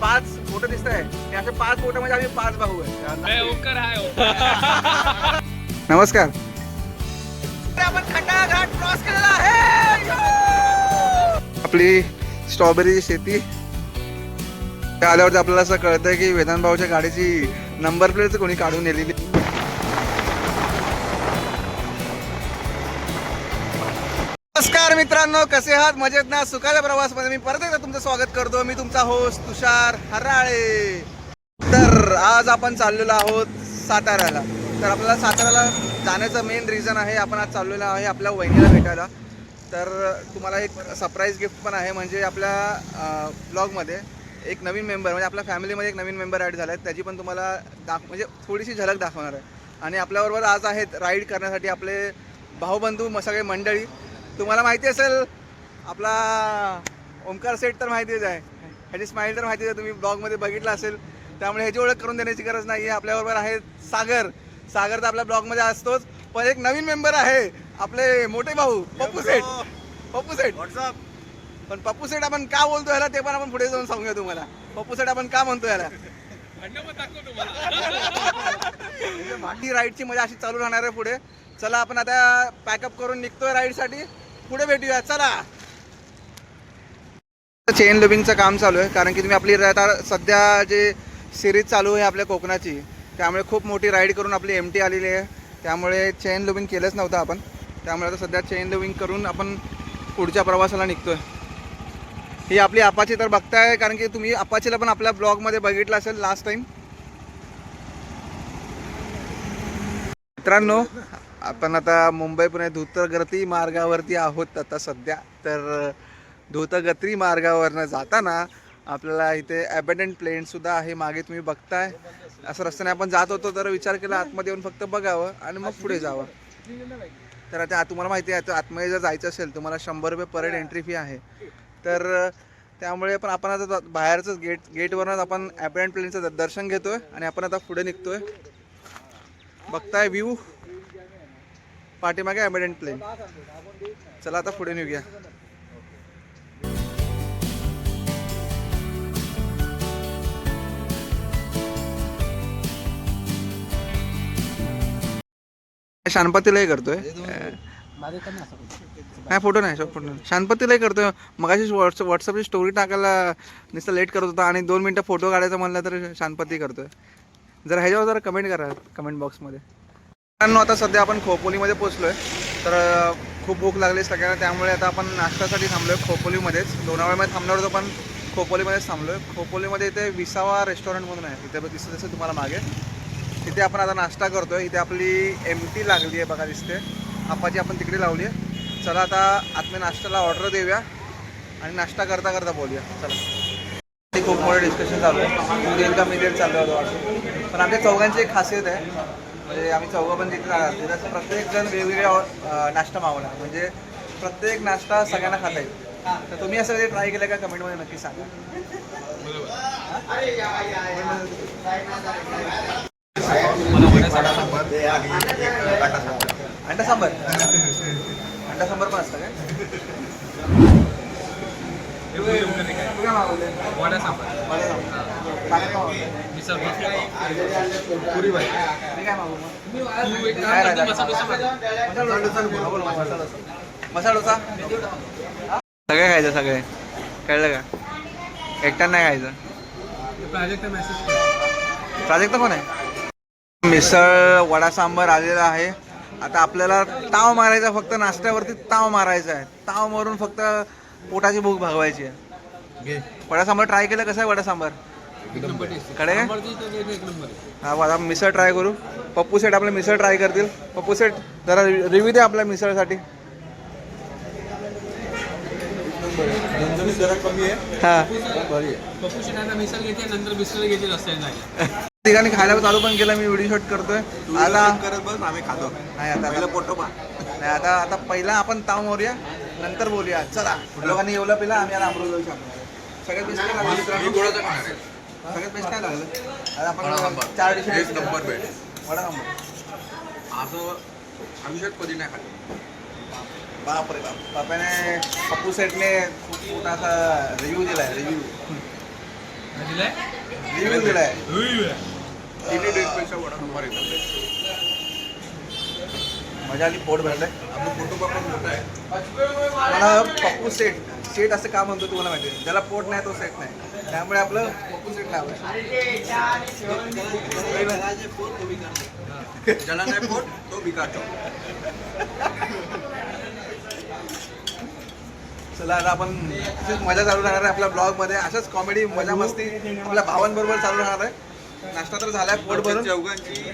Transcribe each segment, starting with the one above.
पाच बोट दिसत आहे असे पाच बोट म्हणजे आम्ही पाच भाऊ आहे. नमस्कार. आपण खंडाळा घाट क्रॉस केलेला आहे. आपली स्ट्रॉबेरीची शेती. त्या आल्यावरती आपल्याला असं कळतंय की वेदांत भाऊच्या गाडीची नंबर प्लेट कोणी काढून नेलेली. मित्रांनो कसे आहात? मजेत ना? सुखाच्या प्रवासमध्ये मी परत एकदा तुमचं स्वागत करतो. मी तुमचा होस्ट तुषार हराळे. तर आज आपण चाललेलो आहोत साताऱ्याला. तर आपल्याला साताऱ्याला जाण्याचं मेन रिझन आहे आपण आज चाललेलो आहे आपल्या वहिनीला भेटायला. तर तुम्हाला एक सरप्राईज गिफ्ट पण आहे म्हणजे आपल्या ब्लॉगमध्ये एक नवीन मेंबर म्हणजे आपल्या फॅमिलीमध्ये एक नवीन मेंबर ॲड झाला आहे त्याची पण तुम्हाला दाख म्हणजे थोडीशी झलक दाखवणार आहे. आणि आपल्याबरोबर आज आहेत राईड करण्यासाठी आपले भाऊबंधू मग सगळे मंडळी. तुम्हाला माहिती असेल आपला ओमकार सेट तर माहितीच आहे. ह्याची स्माईल तर माहितीच आहे तुम्ही ब्लॉगमध्ये बघितलं असेल. त्यामुळे ह्याची ओळख करून देण्याची गरज नाही आहे. आपल्याबरोबर आहे सागर. सागर तर आपल्या ब्लॉगमध्ये असतोच पण एक नवीन मेंबर आहे आपले मोठे भाऊ पप्पू सेठ. पप्पू सेठ. व्हॉट्सअप पण पप्पू सेठ आपण का बोलतो याला ते पण आपण पुढे जाऊन सांगूया तुम्हाला. पप्पू सेठ आपण का म्हणतो याला बाकी राईडची मजा अशी चालू राहणार आहे पुढे. चला आपण आता पॅकअप करून निघतोय राईडसाठी पुढे भेटूया चला. चेन लुबिंगचं काम चालू आहे कारण की तुम्ही आपली आता सध्या जे सिरीज चालू आहे आपल्या कोकणाची त्यामुळे खूप मोठी राईड करून आपली एम टी आलेली आहे. त्यामुळे चेन लुबिंग केलंच नव्हतं आपण. त्यामुळे आता सध्या चेन लुबिंग करून आपण पुढच्या प्रवासाला निघतो आहे ही आपली अपाची तर बघताय कारण की तुम्ही अपाचीला पण आपल्या ब्लॉगमध्ये बघितलं असेल लास्ट टाइम मित्रांनो आपण आता मुंबई पुणे धूतगती मार्गावरती आहोत आता सध्या. तर धूतगती मार्गावरनं जाताना आपल्याला इथे ॲबेडंट प्लेनसुद्धा आहे मागे तुम्ही बघताय. असं रस्त्याने आपण जात होतो तर विचार केला आतमध्ये येऊन फक्त बघावं आणि मग पुढे जावं. तर आता तुम्हाला माहिती आहे आतमध्ये जर जायचं असेल तुम्हाला शंभर रुपये पर हेड एंट्री फी आहे. तर त्यामुळे पण आपण आता बाहेरचं गेट गेटवरूनच आपण ॲपरेंट प्लेनचं दर्शन घेतोय आणि आपण आता पुढे निघतोय. बघताय व्ह्यू पाठीमागे ॲबेडंट प्लेन. चला आता पुढे निघूया. शानपतीलाही करतोय. नाही फोटो नाही फोटो नाही. शांतपतीलाही करतोय. मगाशी व्हॉट्सअप व्हॉट्सअपची स्टोरी टाकायला नुसतं लेट करत होता आणि दोन मिनटं फोटो काढायचं म्हणलं तर शांतपती करतोय. जर ह्याच्यावर जरा कमेंट करा कमेंट बॉक्समध्ये मित्रांनो आता सध्या आपण खोपोलीमध्ये पोचलोय तर खूप भूक लागली सगळ्यांना त्यामुळे आता आपण नाश्त्यासाठी थांबलोय खोपोलीमध्येच. लोणावळ्यामध्ये थांबणार होतो पण खोपोलीमध्येच थांबलोय. खोपोलीमध्ये इथे विसावा रेस्टॉरंट म्हणून आहे. इथे दिसत असेल तुम्हाला मागे. तिथे आपण आता नाश्ता करतोय. इथे आपली एम टी लागली आहे बघा दिसते. आपाची आपण तिकडे लावली आहे. चला आता आत्मे नाश्त्याला ऑर्डर देऊया आणि नाश्ता करता करता बोलूया. चला. ते खूप मोठं डिस्कशन चालू आहे. तू देईल का मी देईल चालू पण आमच्या चौघांची एक खासियत आहे. म्हणजे आम्ही चौघं पण तिथे राहणार तिथे असं प्रत्येक जण वेगवेगळ्या नाश्ता मागवणार. म्हणजे प्रत्येक नाश्ता सगळ्यांना खाता येईल. तर तुम्ही असं कधी ट्राय केलं का? कमेंटमध्ये नक्की सांगा. अंडा सांबर. अंडा सांबर पण असतं काय? काय. मागवलंय? वडा सांबार. पुरी मसाला डोसा सगळे खायचं सगळे. कळलं का? एकट्यानं नाही खायचं. प्राजक्त कोण आहे? मिसळ वडा सांबर आलेला आहे. आता आपल्याला ताव मारायचा फक्त नाश्त्यावरती ताव मारायचा आहे. ताव मारून फक्त पोटाची भूक भागवायची आहे. वडा सांबर ट्राय केलं कसं आहे वडा सांबर? हा मिसळ ट्राय करू. पप्पू सेट आपल्या मिसळ ट्राय करतील. पप्पू सेट जरा रिव्ह्यू द्या आपल्या मिसळसाठी. हा. ठिकाणी खायला चालू पण केलं मी व्हिडिओ शूट करतोय. आता करत बस आम्ही खातो. नाही आता पहिलं पा नाही आता आता पहिला आपण ताव मारूया नंतर बोलूया. चला लोकांनी एवढं पिला आम्ही आता अमृत सगळ्यात सगळ्यात बेस्ट काय लागलं? आता आपण. चार डिश एक नंबर भेट. वडा सांबार असं आयुष्यात कधी नाही खाल्लं. बापरे बाप. बापाने पप्पू सेटने खूप मोठा असा रिव्ह्यू दिलाय रिव्ह्यू दिलाय? रिव्ह्यू दिलाय. तिन्ही डेटपेक्षा वडा नंबर येतात. मजा आली पोट भरलंय. आपलं कुटुंब पण मोठं आहे. मला पप्पू सेट सेट असं का म्हणतो तुम्हाला माहिती ज्याला पोट नाही तो सेट नाही. त्यामुळे आपलं पप्पू सेट ज्याला नाही पोट तो बिकाटो चला आता आपण अशीच मजा चालू राहणार आहे आपल्या ब्लॉगमध्ये अशाच कॉमेडी मजा मस्ती आपल्या भावांबरोबर चालू राहणार आहे. नाश्ता तर झालाय पोट भरून चौघांची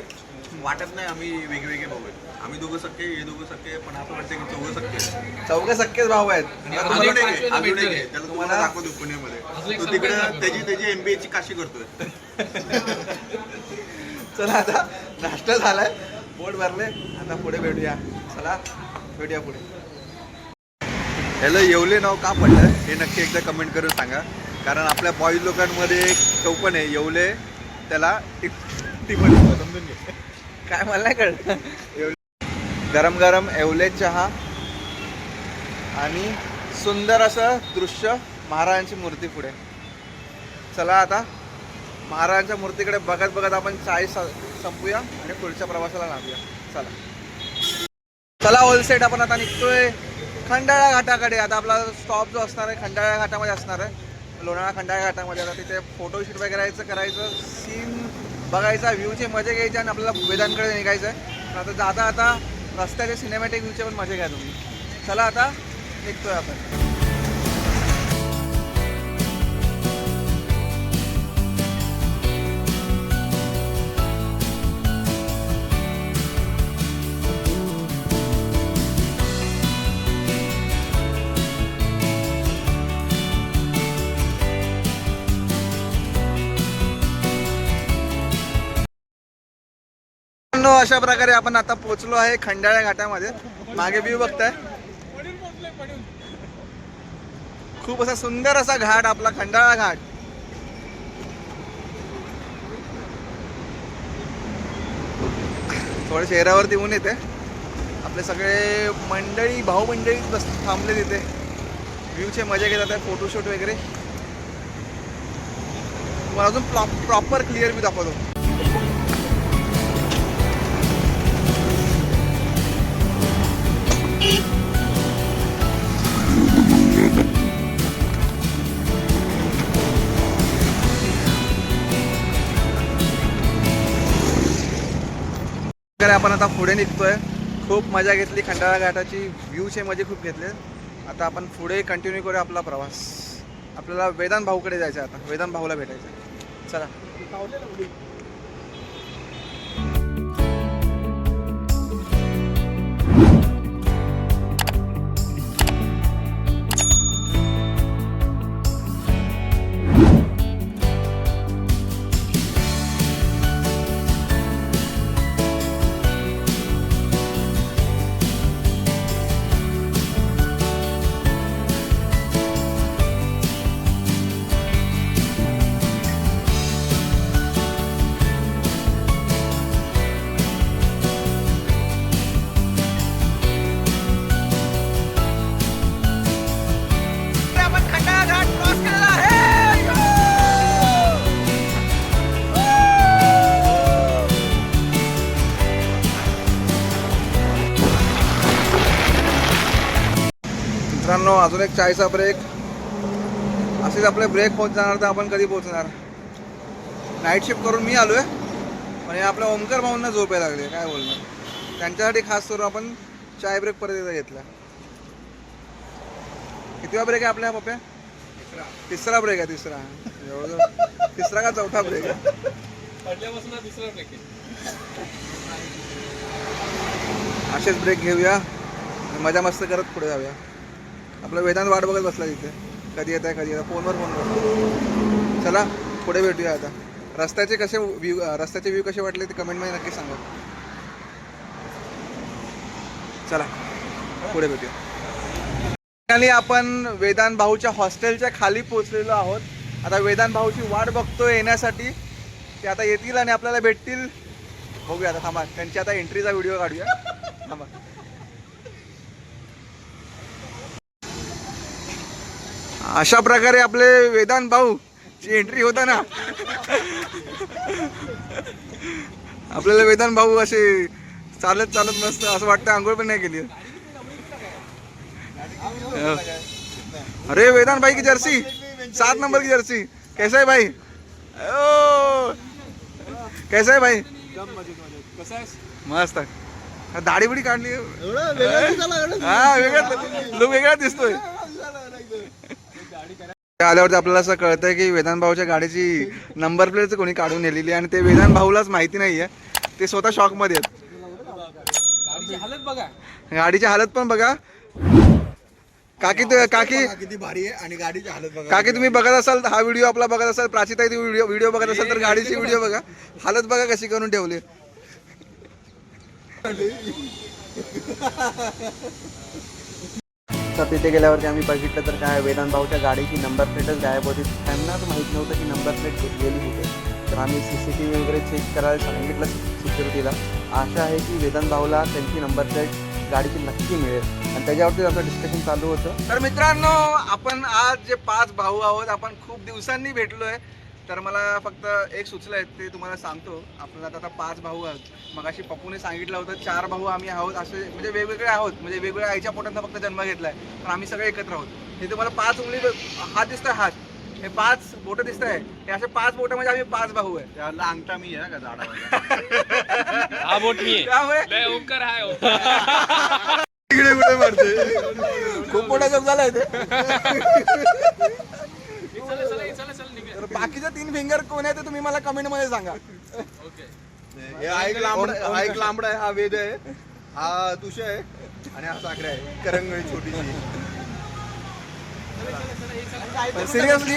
वाटत नाही आम्ही वेगवेगळे बघूया. आम्ही दोघं सक्के हे दोघं सक्के पण असं वाटतं की चौघं सक्के. चौघे सक्केच भाऊ आहेत. आणि आता अजून तुम्हाला एक अजून एक आहे, पाचव्याला अजून एक भेटणार आहे. आहे. त्याला तुम्हाला दाखवतो पुण्यामध्ये. अजून एक तो surprise तिकडे. त्याची त्याची एमबीए ची काशी करतोय. चला आता नाश्ता झालाय. पोट भरले. आता पुढे भेटूया. चला भेटूया पुढे. ह्याला येवले नाव का पडलं? हे नक्की एकदा कमेंट करून सांगा. कारण आपल्या बॉईज लोकांमध्ये एक टोपण आहे येवले. त्याला समजून घे काय मला नाही कळलं. गरम गरम एवले चहा आणि सुंदर असं दृश्य महाराजांची मूर्ती पुढे. चला आता महाराजांच्या मूर्तीकडे बघत बघत आपण चाय स- संपूया आणि पुढच्या प्रवासाला लागूया चला. चला होलसेट आपण आता निघतोय. खंडाळा घाटाकडे. आता आपला स्टॉप जो असणार आहे खंडाळा घाटामध्ये असणार आहे. लोणाळा खंडाळा घाटामध्ये. आता तिथे फोटोशूट वगैरे करायचं सीन बघायचा व्ह्यूचे मजे घ्यायचे आणि आपल्याला वेदांकडे निघायचं आहे आता जाता आता रस्त्याचे सिनेमॅटिक व्ह्यूचे पण मजे घ्या तुम्ही. चला आता निघतोय आपण. अशा प्रकारे आपण आता पोहोचलो आहे खंडाळा घाटामध्ये. मागे व्यू बघताय. खूप असा सुंदर असा घाट आपला खंडाळा घाट. थोडं शहरावरती ऊन येते आपले सगळे मंडळी भाऊ मंडळी बस थांबले तिथे व्ह्यूचे मजा घेतात आहे फोटोशूट वगैरे. अजून प्रॉपर क्लिअर मी दाखवतो. तर आपण आता पुढे निघतोय. खूप मजा घेतली खंडाळा घाटाची. व्ह्यूचे मजे खूप घेतले. आता आपण पुढे कंटिन्यू करूया आपला प्रवास. आपल्याला वेदांत भाऊकडे जायचं आहे आता. वेदांत भाऊला भेटायचं आहे. चला. मित्रांनो अजून एक चायचा ब्रेक असेच आपले ब्रेक जाणार तर आपण कधी पोहोचणार? नाईट शिफ्ट करून मी आलोय. पण हे आपल्या ओमकर भाऊंना झोपायला लागले. काय बोलणार? त्यांच्यासाठी खास करून आपण चाय ब्रेक परत एकदा घेतला. कितवा ब्रेक आहे आपल्या पप्या? तिसरा ब्रेक आहे तिसरा. जवळजवळ तिसरा का चौथा ब्रेक आहे? दुसरा ब्रेक आहे. असेच ब्रेक घेऊया. मजा मस्त करत पुढे जाऊया. आपलं वेदांत वाट बघत बसला तिथे. कधी येत आहे कधी येत फोनवर फोन करतो. चला पुढे भेटूया आता. रस्त्याचे कसे व्ह्यू रस्त्याचे व्ह्यू कसे वाटले ते कमेंटमध्ये नक्की सांगा. चला पुढे भेटूया. फायनली आपण वेदांत भाऊच्या हॉस्टेलच्या खाली पोहोचलेलो आहोत. आता वेदांत भाऊची वाट बघतोय येण्यासाठी. ते आता येतील आणि आपल्याला भेटतील. बघूया आता थांबा. त्यांची आता एंट्रीचा व्हिडिओ काढूया. थांबा. अशा प्रकारे आपले वेदांत भाऊ एंट्री होता ना आपल्याला वेदांत भाऊ असे चालत चालत मस्त असं वाटतं आंघोळ पण नाही केली. अरे वेदांत भाई की जर्सी? सात नंबर की जर्सी? कैसा है भाई? ओ कैसा है भाई? आहे मस्त दाढी बिडी काढली. हा वेगळा लुक वेगळा दिसतोय. आल्यावरती आपल्याला असं कळतंय की वेदांत भाऊच्या गाडीची नंबर प्लेट कोणी काढून नेलेली आहे आणि ते वेदांत भाऊलाच माहिती नाहीये. ते स्वतः शॉकमध्ये आहेत. गाडीची हालत बघा. गाडीची हालत पण बघा. काकी ते- काकी किती भारी आहे आणि गाडीची हालत बघा. काकी तुम्ही बघत असाल हा व्हिडिओ आपला बघत असाल प्राचिता व्हिडिओ व्हिडिओ बघत असाल तर गाडीची व्हिडिओ बघा. हालत बघा कशी करून ठेवली. तर तिथे गेल्यावरती आम्ही बघितलं तर काय वेदांत भाऊच्या गाडीची नंबर प्लेटच गायब होती. त्यांनाच माहीत नव्हतं की नंबर प्लेट गेली होती तर आम्ही सी सी टी व्ही वगैरे चेक करायला सांगितलं सिक्युरिटीला आशा आहे की वेदांत भाऊला त्यांची नंबर प्लेट गाडीची नक्की मिळेल. आणि त्याच्यावरती आमचं डिस्कशन चालू होतं. तर मित्रांनो आपण आज जे पाच भाऊ आहोत आपण खूप दिवसांनी भेटलोय. तर मला फक्त एक सुचलंय ते तुम्हाला सांगतो. आपल्याला आता पाच भाऊ आहोत. मग अशी पप्पूने सांगितलं होतं चार भाऊ आम्ही आहोत असे म्हणजे वेगवेगळे आहोत. म्हणजे वेगवेगळ्या आईच्या पोटांना फक्त जन्म घेतलाय. पण आम्ही सगळे एकत्र आहोत. हे तुम्हाला पाच उंगली हात दिसतोय हात. हे पाच बोटं दिसत आहे हे असे पाच बोटं म्हणजे आम्ही पाच भाऊ आहे. त्याला अंगठा मी आहे का झाडावर? हा बोट मी त्यामुळे आहे ओंकार हाय ओंकार इकडे कुठे मारते खूप मोठा जोक झालाय ते चला चला चला चला निघा तर बाकीचे तीन फिंगर कोण आहे ते तुम्ही मला कमेंटमध्ये सांगा. ओके हे हा एक लांबडा हा एक लांबडा आहे हा वेद आहे हा तुष आहे आणि हा साखर आहे करंगळी छोटीशी. सिरियसली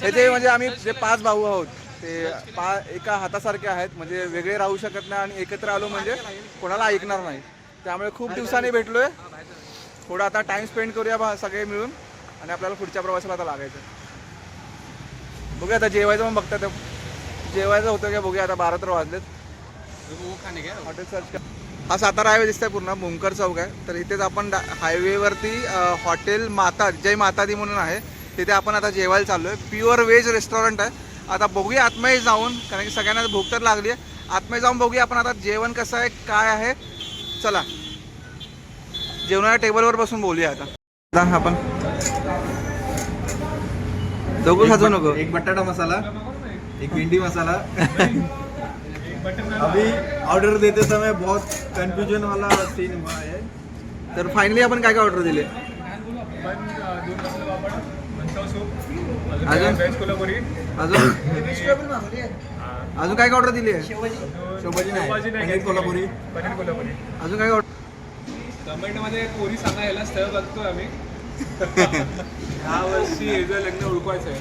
त्याचे म्हणजे आम्ही जे पाच भाऊ आहोत ते पा एका हातासारखे आहेत म्हणजे वेगळे राहू शकत नाही आणि एकत्र आलो म्हणजे कोणाला ऐकणार नाही. त्यामुळे खूप दिवसांनी भेटलोय. थोडा आता टाइम स्पेंड करूया बा सगळे मिळून आणि आपल्याला पुढच्या प्रवासाला आता लागायचं बघूया आता जेवायचं पण बघतात. जेवायचं होतं का बघूया आता बारा तर वाजलेत. हॉटेल सर्च कर. हा सातारा हायवे दिसतोय पूर्ण भूमकर चौक आहे. तर इथेच आपण हायवेवरती हॉटेल माता जय मातादी म्हणून आहे. तिथे आपण आता जेवायला चाललोय. प्युअर व्हेज रेस्टॉरंट आहे. आता बघूया आतमध्ये जाऊन कारण की सगळ्यांना भूक तर लागली आहे आतमध्ये जाऊन बघूया आपण आता जेवण कसं आहे काय आहे. चला. जेवणाच्या टेबलवर बसून बोलूया आता. आपण. दोघं खाजू नको. एक बटाटा मसाला एक भिंडी मसाला. अभी ऑर्डर देते समय बहुत कंफ्यूजन वाला सीन हुआ है। तर फायनली आपण काय काय ऑर्डर दिले? अजून? अजून? अजून? काय काय ऑर्डर दिली आहे? शोभाजी नाही पनीर कोल्हापुरी. अजून काय ऑर्डर कमेंटमध्ये कोणी सांगा याला स्थळ बघतोय आम्ही. वर्षी हे जर लग्न उडकवायचं आहे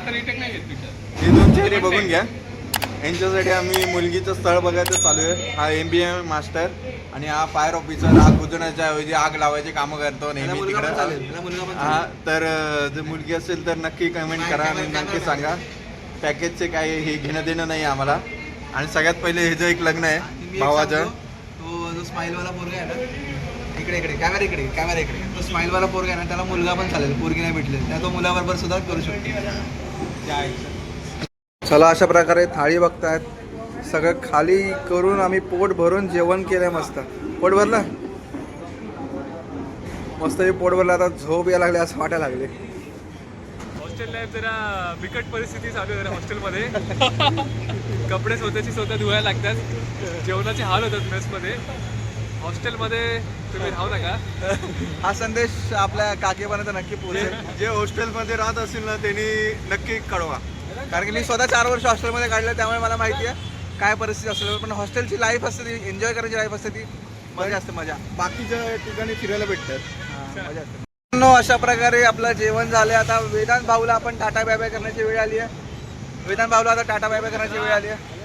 आता रिटेक नाही घेत पिक्चर. हे दोन चेहरे बघून घ्या. यांच्यासाठी आम्ही मुलगीचं स्थळ बघायचं चालू आहे. हा एम बी एम मास्टर आणि हा फायर ऑफिसर आग बुजवण्याच्या ऐवजी आग लावायची कामं करतो नेहमी तिकडे. हा तर जर मुलगी असेल तर नक्की कमेंट करा आणि नक्की सांगा. पॅकेजचे काय हे घेणं देणं नाही आम्हाला. आणि सगळ्यात पहिले हे जे एक लग्न आहे भावाचं. तो जो स्माइल वाला पोरगा आहे ना इकडे इकडे कॅमेरा इकडे कॅमेरा इकडे. तो स्माइल वाला पोरगा आहे ना त्याला मुलगा पण चालेल पोरगी नाही भेटले. त्या तो मुलाबरोबर सुद्धा करू शकतो. चला अशा प्रकारे थाळी बघतायत. सगळं खाली करून आम्ही पोट भरून जेवण केलंय मस्त. पोट भरलं? मस्त हे पोट भरलं. आता झोप यायला लागले असं वाटायला लागले. हॉस्टेल लाईफ जरा बिकट परिस्थिती चालू आहे जरा हॉस्टेलमध्ये. कपडे स्वतःची स्वतः धुवायला लागतात. जेवणाचे हाल होतात मेसमध्ये हॉस्टेलमध्ये तुम्ही राहू नका. हा संदेश आपल्या काकीपर्यंत नक्की पोहोचेल. जे हॉस्टेलमध्ये राहत असतील ना त्यांनी नक्की कळवा. कारण की मी स्वतः चार वर्ष हॉस्टेलमध्ये काढलं त्यामुळे मला माहिती आहे काय परिस्थिती असेल पण हॉस्टेलची लाईफ असते ती एन्जॉय करायची लाईफ असते ती मजा असते मजा. बाकीच्या ठिकाणी फिरायला भेटतात. मजा असते. अशा प्रकारे आपलं जेवण झालं आता वेदांत भाऊला आपण टाटा बाय बाय करण्याची वेळ आली आहे. वेदांत भाऊला आता टाटा बाय बाय करण्याची वेळ आली आहे.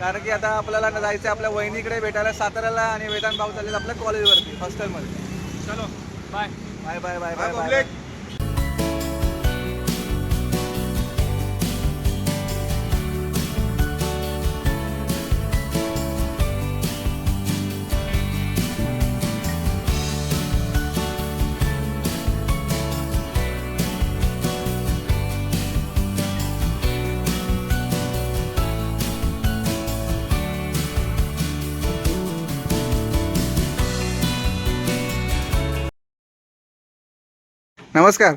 कारण की आता आपल्याला जायचं आहे आपल्या वहिनीकडे भेटायला साताऱ्याला आणि वेदांत भाऊ चालले आपल्या कॉलेजवरती हॉस्टेलमध्ये चलो bye bye bye bye bye. Bye नमस्कार।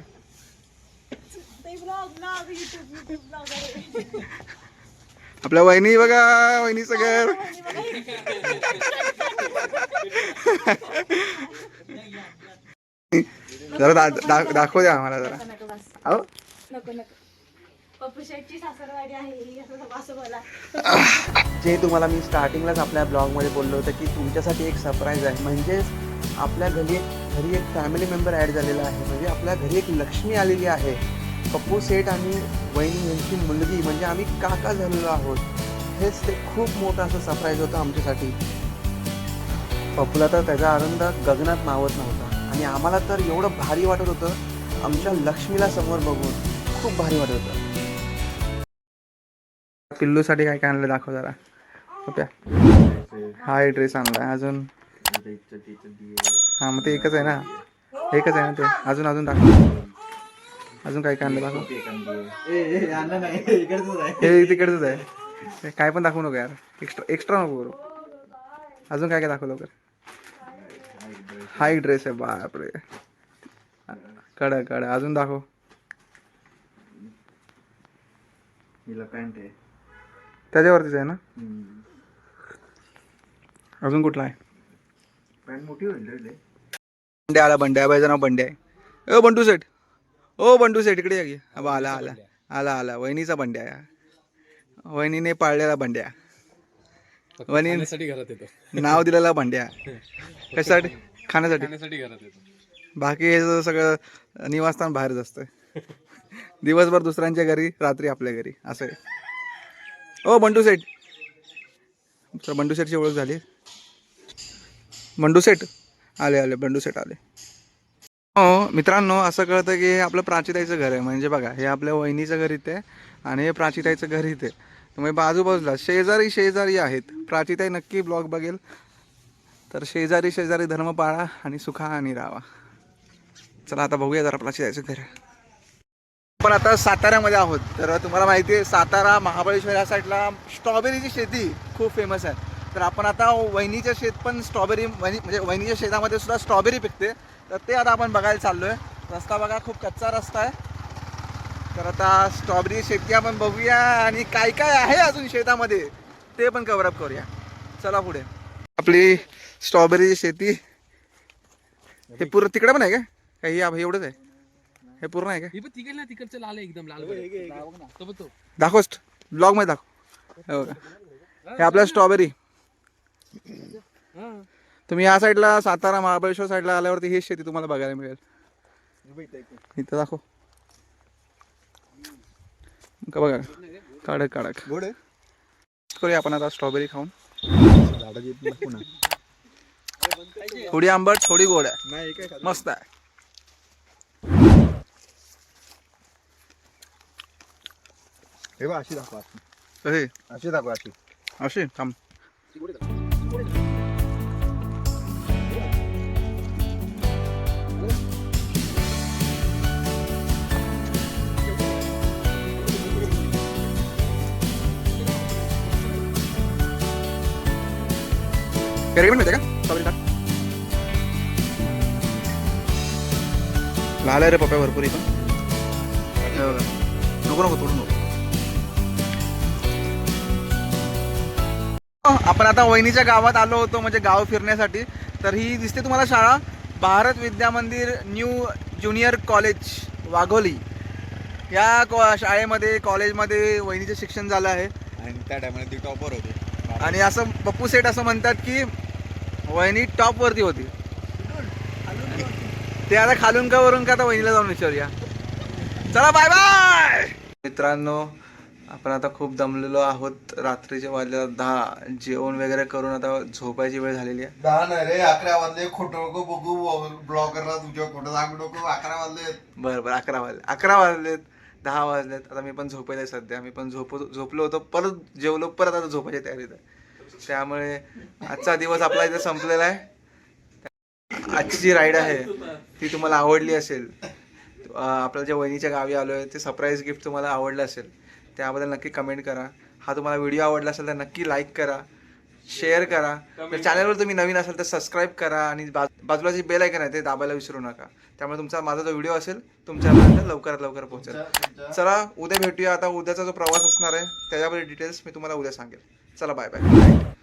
ते blog blog YouTube YouTube blog आहे आपल्या वहिनी बघा वहिनीचं घर जरा दा, दा, दाखव द्या आम्हाला जरा. नको बस अहो नको नको. पप्पू शेटची सासरवाडी आहे ही असं असं बोला. जे तुम्हाला मी स्टार्टिंगलाच आपल्या ब्लॉगमध्ये बोललो होतं की तुमच्यासाठी एक सरप्राईज आहे. म्हणजेच आपल्या घरी एक घरी एक फॅमिली मेंबर ॲड झालेला आहे. म्हणजे आपल्या घरी एक लक्ष्मी आलेली आहे. पप्पू सेठ आणि वहिनी यांची मुलगी म्हणजे आम्ही काका झालेलो आहोत. हेच ते खूप मोठं असं सरप्राईज होतं आमच्यासाठी. पप्पूला तर त्याचा आनंद गगनात मावत नव्हता. आणि आम्हाला तर एवढं भारी वाटत होतं आमच्या लक्ष्मीला समोर बघून. खूप भारी वाटत होतं. पिल्लूसाठी काय काय आणलं दाखव जरा. हा ड्रेस आणलाय अजून. हा मग ते एकच आहे ना? एकच आहे ना ते? अजून अजून दाखव. अजून काय काय आणलं दाखव. हे तिकडच आहे. काय पण दाखवू नको यार. एक्स्ट्रा एक्स्ट्रा नको करू. अजून काय काय दाखव लवकर? हा एक ड्रेस आहे बापरे. कड कड. अजून दाखव. त्याच्यावरतीच आहे ना? अजून कुठला आहे? पॅन्ट मोठी होईल रे लय. बंडे आला बंड्या बाईचं नाव बंडे आहे. ओ बंटू सेठ. ओ बंटू सेठ इकडे या की. आला आला. आला आला. वहिनीचा बंड्या आहे. वहिनीने पाळलेला बंड्या वहिनी खाण्यासाठी घरात येतो. नाव दिलेला बंड्या कशासाठी? खाण्यासाठी. खाण्यासाठी घरात येतो. बाकी हे सगळं निवासस्थान बाहेरच असतं दिवसभर दुसऱ्यांच्या घरी रात्री आपल्या घरी. असं आहे. ओ बंटू सेठ. तर बंडू सेठची ओळख झाली. बंडू सेट आले आले बंडू सेट आले. हो मित्रांनो असं कळतं की हे आपलं प्राचीताईचं घर आहे. म्हणजे बघा हे आपल्या वहिनीचं घर इथे आणि हे प्राचीताईचं घर इथे. त्यामुळे बाजूबाजूला शेजारी शेजारी आहेत. प्राचीताई नक्की ब्लॉग बघेल. तर शेजारी शेजारी धर्म पाळा आणि सुखा आणि राहा. चला आता बघूया जरा आपला घर. आपण आता साताऱ्यामध्ये आहोत. तर तुम्हाला माहिती आहे सातारा महाबळेश्वर या साईडला स्ट्रॉबेरीची शेती खूप फेमस आहे. तर आपण आता वहिनीच्या शेत पण स्ट्रॉबेरी वहिनी म्हणजे वहिनीच्या शेतामध्ये सुद्धा स्ट्रॉबेरी पिकते. तर ते आता आपण बघायला चाललो आहे रस्ता बघा खूप कच्चा रस्ता आहे. तर आता स्ट्रॉबेरी शेती आपण बघूया आणि काय काय आहे अजून शेतामध्ये ते पण कव्हरअप करूया. चला पुढे. आपली स्ट्रॉबेरीची शेती हे पूर्ण तिकडे पण आहे का? काही हे एवढंच आहे. हे पूर्ण आहे का? ही पण तिकडे ना तिकडचं लाल आहे एकदम लाल तो बघ तो दाखव ब्लॉगमध्ये दाखव. हे बघा. हे आपल्या स्ट्रॉबेरी तुम्ही या साईडला सातारा महाबळेश्वर साईडला आल्यावरती ही शेती तुम्हाला बघायला मिळेल. इथं दाखव. का बघा काढक काढक गोड करूया आपण आता स्ट्रॉबेरी खाऊन. थोडी आंबट थोडी गोड आहे? मस्त आहे. हे अशी दाखवा अशी दाखवा अशी. अशी थांब. कॅरी पण मिळते का स्ट्रॉबेरी टाक लाल आहे रे पप्या भरपूर इथं आपण आता वहिनीच्या गावात आलो होतो म्हणजे गाव फिरण्यासाठी. तर ही दिसते तुम्हाला शाळा. भारत विद्या मंदिर न्यू ज्युनियर कॉलेज वाघोली. या कॉ शाळेमध्ये कॉलेजमध्ये वहिनीचं शिक्षण झालं आहे. आणि त्या टायमाला ती टॉपर होते. आणि असं पप्पू सेठ असं म्हणतात की वहिनी टॉपवरती होती. ते आता खालून का वरून का आता वहिनीला जाऊन विचारूया. चला बाय बाय मित्रांनो आपण आता खूप दमलेलो आहोत. रात्रीचे वाजले दहा जेवण वगैरे करून आता झोपायची वेळ झालेली आहे. दहा नाही रे अकरा वाजले. खोटं नको बघू. ब्लॉगरला तुझ्या खोटं सांगू नको. अकरा वाजले बरं बरं. अकरा वाजले. अकरा वाजलेत. दहा वाजलेत. आता मी पण झोपेल आहे सध्या. मी पण झोप झोपलो होतो. परत जेवलो परत आता झोपायच्या तयारीत आहे. त्यामुळे आजचा दिवस आपला इथे संपलेला आहे. आजची जी राईड आहे ती तुम्हाला आवडली असेल. आपल्या ज्या वहिनीच्या गावी आलो आहे ते सरप्राईज गिफ्ट तुम्हाला आवडलं असेल. त्याबद्दल नक्की कमेंट करा. हा तुम्हाला व्हिडिओ आवडला असेल तर नक्की लाईक करा शेअर करा. तर चॅनलवर तुम्ही नवीन असाल तर सबस्क्राईब करा आणि बाजूला जी बेल ऐकन आहे ते दाबायला विसरू नका. त्यामुळे तुमचा माझा जो व्हिडिओ असेल तुमच्यापर्यंत लवकरात लवकर पोहोचेल. चला उद्या भेटूया. आता उद्याचा जो प्रवास असणार आहे त्याच्याबद्दल डिटेल्स मी तुम्हाला उद्या सांगेल. चला बाय बाय